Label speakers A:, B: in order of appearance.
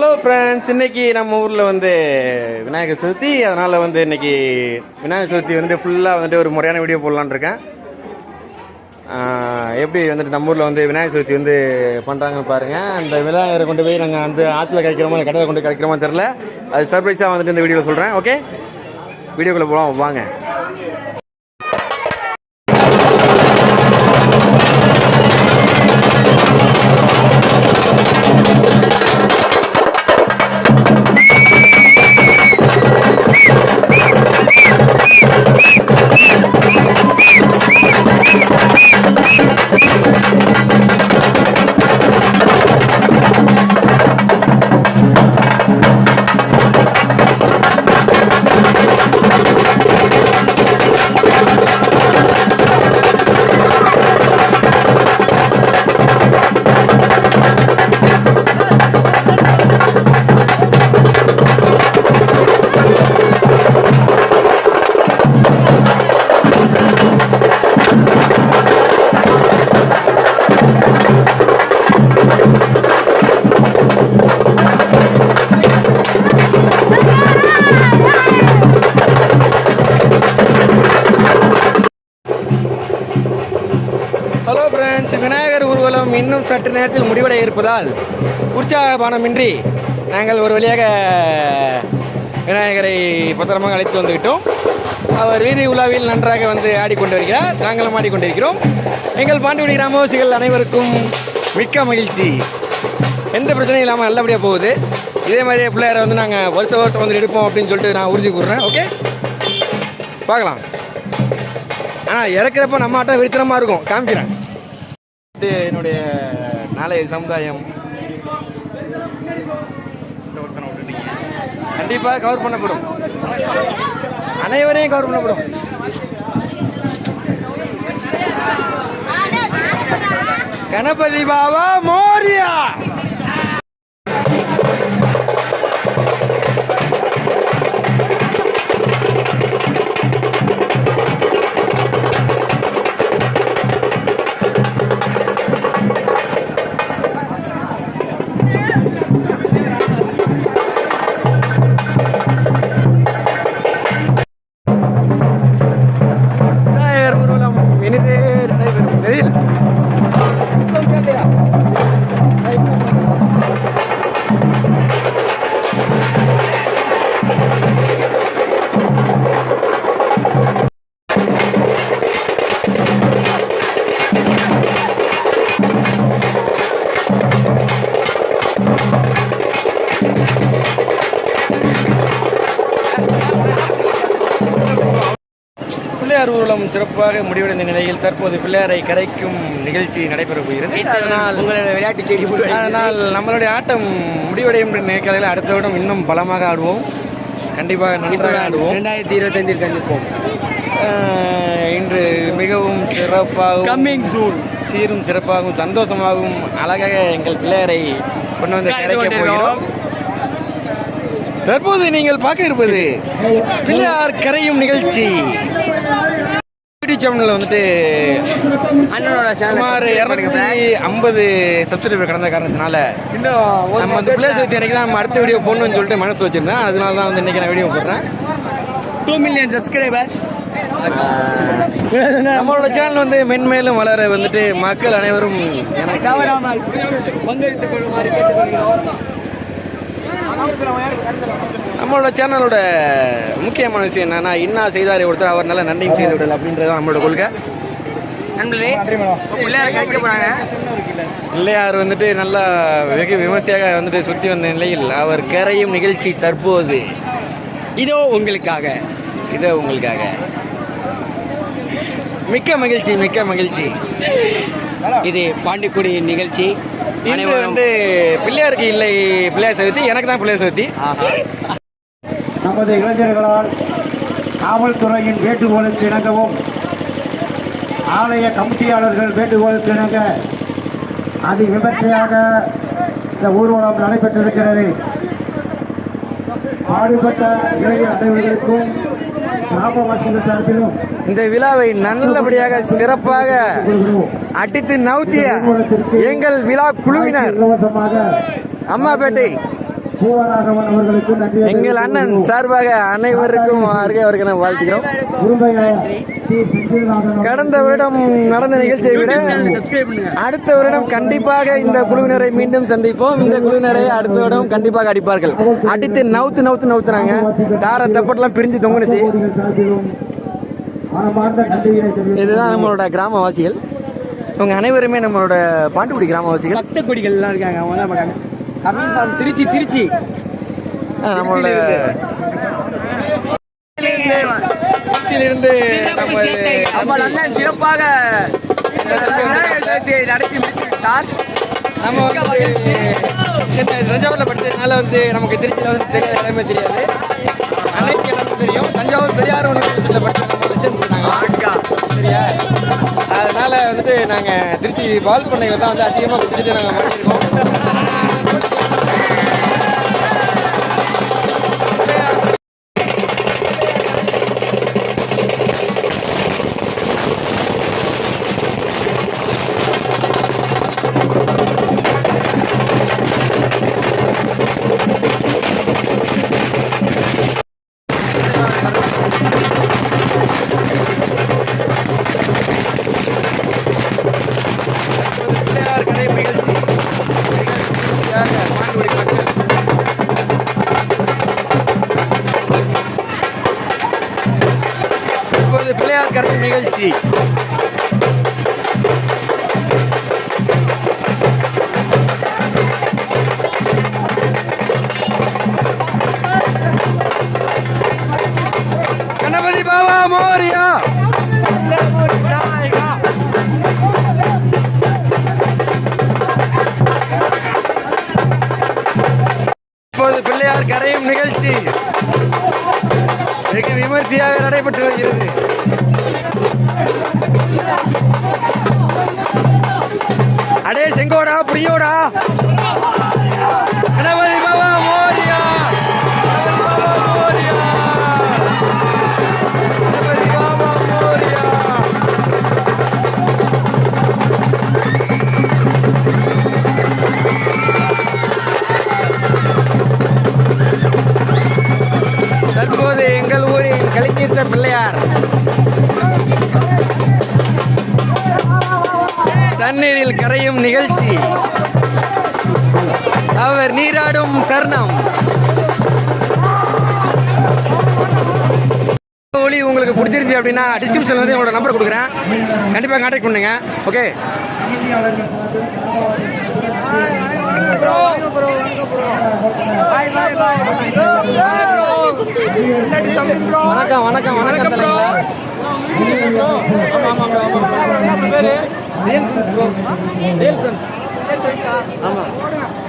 A: Hello friends இன்னைக்கு நம்ம ஊரில் வந்து விநாயகர் சதுர்த்தி. அதனால் வந்து இன்னைக்கு விநாயகர் சதுர்த்தி வந்து ஃபுல்லாக வந்துட்டு ஒரு முறையான வீடியோ போடலான்ருக்கேன் எப்படி வந்துட்டு நம்ம ஊரில் வந்து விநாயகர் சதுர்த்தி வந்து பண்ணுறாங்கன்னு பாருங்கள் அந்த விநாயகரை கொண்டு போய் நாங்கள் வந்து ஆற்றுல கிடைக்கிறோமோ இல்லை கடையில் கொண்டு கிடைக்கிறோமோ தெரில அது சர்ப்ரைஸாக வந்துட்டு இந்த வீடியோவில் சொல்கிறேன் ஓகே வீடியோக்குள்ளே போகலாம் வாங்க. இருப்பதால் உற்சாகபானமின்றி நாங்கள் ஒரு வழியாக விநாயகரை பத்திரமாக அழைத்து வந்துவிட்டோம். அவர் வீதி உலாவில் நன்றாக வந்து ஆடிக்கொண்டு வருகிறார் நாங்களும் ஆடிக்கொண்டிருக்கிறோம். எங்கள் பாண்டிவடி கிராமவாசிகள் அனைவருக்கும் மிக்க மகிழ்ச்சி. எந்த பிரச்சனையும் இல்லாமல் நல்லபடியாக போகுது. இதே மாதிரியே பிள்ளையாரை வந்து நாங்கள் வருஷம் வருஷம் வந்து எடுப்போம் அப்படின்னு சொல்லிட்டு நான் உறுதி கூறுறேன். ஓகே பார்க்கலாம். ஆனால் இறக்குறப்ப நம்ம ஆட்டம் விருத்தனமாக இருக்கும். காமிக்கிறேன். இது என்னுடைய நாளைய சமுதாயம். கண்டிப்பாக கவர் பண்ணப்படும். அனைவரையும் கவர் பண்ணப்படும். கணபதி பாபா மோரியா! பிள்ளையார் ஊர்வலம் சிறப்பாக முடிவடைந்த நிலையில் தற்போது பிள்ளையாரை கரைக்கும் நிகழ்ச்சி நடைபெற போகிறது அதனால்
B: உங்களோட விளையாட்டு செய்தி.
A: அதனால் நம்மளுடைய ஆட்டம் முடிவடையும் நினைக்கிறதில் அடுத்த வருடம் இன்னும் பலமாக ஆடுவோம். கண்டிப்பாக நன்றாக ஆடுவோம்.
B: இரண்டாயிரத்தி இருபத்தைந்தில் சந்திப்போம்.
A: இன்று மிகவும் சிறப்பாகவும்
B: Coming soon.
A: சீரும் சிறப்பாகவும் சந்தோஷமாகவும் அழகாக எங்கள் பிள்ளையாரை கொண்டு வந்து கரைக்க. போகிறோம். தற்போது நீங்கள் பார்க்க இருப்பது பிள்ளையார் கரையும் நிகழ்ச்சி. யூடியூப் சேனல்ல வந்துட்டு
B: அண்ணனோட
A: சுமார் இரநூத்தி ஐம்பது சப்ஸ்கிரைபர் கடந்த காரணத்தினால நம்ம வந்து பிள்ளை சுற்றி அன்னைக்கு தான் நம்ம அடுத்த வீடியோ போடணும்னு சொல்லிட்டு மனசு வச்சிருந்தேன். அதனால தான் வந்து இன்னைக்கு நான் வீடியோ போடுறேன்.
B: டூ மில்லியன் சப்ஸ்கிரைபர்ஸ்
A: நம்மளோட சேனல் வந்து மென்மேலும் வளர வந்துட்டு மக்கள் அனைவரும் எனக்கு
B: பங்களித்துக் கொள்ளுமாறு கேட்டுக்கொள்கிறோம்.
A: நம்மளோட சேனலோட முக்கியமான விஷயம் என்னன்னா இன்னா செய்தாரை ஒருத்தர் அவர் நல்ல நன்றியும் செய்து விடல அப்படின்றது தான் நம்மளோட கொள்கை.
B: நண்பர்களே பிள்ளையார்
A: வந்துட்டு நல்லா வெகு விமர்சையாக வந்துட்டு சுற்றி வந்த நிலையில் அவர் கரையும் நிகழ்ச்சி தற்போது.
B: இதோ உங்களுக்காக.
A: இதோ உங்களுக்காக. மிக்க மகிழ்ச்சி மிக்க மகிழ்ச்சி.
B: இது பாண்டிக்குடி நிகழ்ச்சி.
A: இன்று வந்து பிள்ளையாருக்கு இல்லை பிள்ளையார் சதுர்த்தி எனக்கு தான் பிள்ளையார் சதுர்த்தி.
C: நமது இளைஞர்களால் காவல்துறையின் வேண்டுகோளுக்கு இணங்கவும் ஆலய கமிட்டியாளர்கள் வேண்டுகோளுக்கு இணங்க அதி விமர்சையாக இந்த ஊர்வலம் நடைபெற்றிருக்கிறது பாடுபட்ட இளைஞர் அனைவர்களுக்கும் கிராமவாசிகள் சார்பிலும்
A: இந்த விழாவை நல்லபடியாக சிறப்பாக அடித்து நவுத்திய எங்கள் விழா குழுவினர். அம்மாபேட்டை. எங்கள் அண்ணன் சார்பாக அனைவருக்கும் அருகே வருகிற வாழ்த்துக்கிறோம் கடந்த வருடம் நடந்த நிகழ்ச்சியை விட அடுத்த வருடம் கண்டிப்பாக இந்த குழுவினரை மீண்டும் சந்திப்போம். இந்த குழுவினரை அடுத்த வருடம் கண்டிப்பாக அடிப்பார்கள். அடித்து நவுத்து நவுத்து நவுத்துனாங்க தார தப்பட்டெல்லாம் பிரிஞ்சு தொங்குனுச்சு. இதுதான் நம்மளோட கிராமவாசிகள். இவங்க அனைவருமே நம்மளோட பாண்டுக்குடி கிராமவாசிகள்.
B: பக்த கொடிகள் எல்லாம் இருக்காங்க அவங்க தான் பார்க்காங்க. திருச்சி திருச்சி.
A: நம்மளோட திருச்சியிலிருந்து. நம்ம
B: அண்ணன் சிறப்பாக நடத்தி
A: நம்ம வந்து தஞ்சாவூர்ல படிச்சதுனால வந்து நமக்கு திருச்சியில் வந்து தெரியாத தெரியாது. தெரியும். தஞ்சாவூர் பெரியார் யூனிவர்சிட்டியில் படிச்ச நம்ம லட்சம் சொன்னாங்க. சரியா? அதனால வந்துட்டு நாங்கள் திருச்சி பால் பண்ணைகளை தான் வந்து அதிகமாக குடிச்சிட்டு நாங்கள் மாட்டிருக்கோம் கரை கணபதி பாபா மோரியா. இப்போது பிள்ளையார் கரையும் நிகழ்ச்சி. வெகு விமர்சையாக நடைபெற்று வருகிறது. அடே செங்கோடா புரியோடா அவர் நீராடும் தருணம். ஒளி உங்களுக்கு பிடிச்சிருந்துச்சு அப்படின்னா டிஸ்கிரிப்ஷன்ல வந்து உங்களோட நம்பர் கொடுக்குறேன். கண்டிப்பாக கான்டாக்ட் பண்ணுங்க. ஓகே வணக்கம் வணக்கம் வணக்கம் ஆமாம் ஆமாம் ஆமாம் ஆமாம்